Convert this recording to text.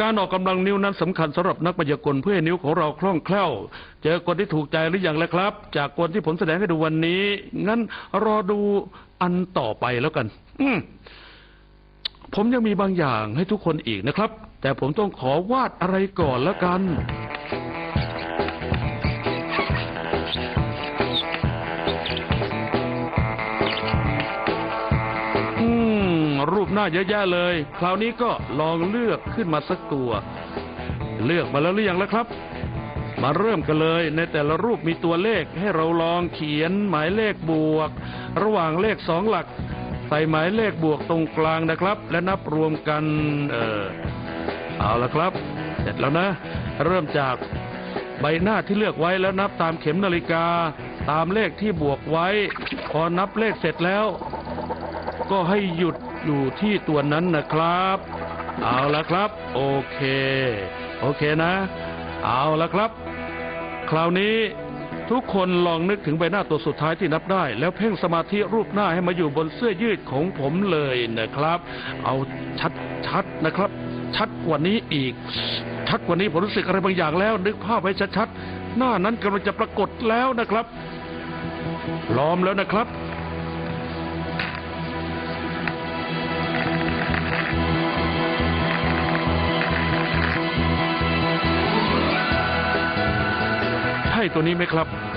การออกกำลังนิ้วนั้นสำคัญสำหรับนักมายากลเพื่อให้นิ้วของเราคล่องแคล่ว เจอกลที่ถูกใจหรือยังแล้วครับ จากกลที่ผมแสดงให้ดูวันนี้ งั้นรอดูอันต่อไปแล้วกัน อืมผมยังมีบางอย่างให้ทุกคนอีกนะครับ แต่ผมต้องขอวาดอะไรก่อนแล้วกัน หน้าเยอะแยะเลย คราวนี้ก็ลองเลือกขึ้นมาสักตัว เลือกมาแล้วหรือยังแล้วครับ มาเริ่มกันเลยในแต่ละรูปมีตัวเลขให้เราลองเขียนหมายเลขบวก ระหว่างเลขสองหลัก ใส่หมายเลขบวกตรงกลางนะครับ และนับรวมกันเออเอาละครับ เสร็จแล้วนะ เริ่มจากใบหน้าที่เลือกไว้แล้วนับตามเข็มนาฬิกา ตามเลขที่บวกไว้ พอนับเลขเสร็จแล้ว ก็ให้หยุด อยู่ที่ตัวนั้นนะครับ เอาละครับ โอเค โอเคนะ เอาละครับ คราวนี้ทุกคนลองนึกถึงใบหน้าตัวสุดท้ายที่นับได้ แล้วเพ่งสมาธิรูปหน้าให้มาอยู่บนเสื้อยืดของผมเลยนะครับ เอาชัดๆนะครับ ชัดกว่านี้อีก ชัดกว่านี้ผมรู้สึกอะไรบางอย่างแล้ว นึกภาพไว้ชัดๆหน้านั้นกำลังจะปรากฏแล้วนะครับพร้อมแล้วนะครับ ช่ตัวนี้ไหมครับ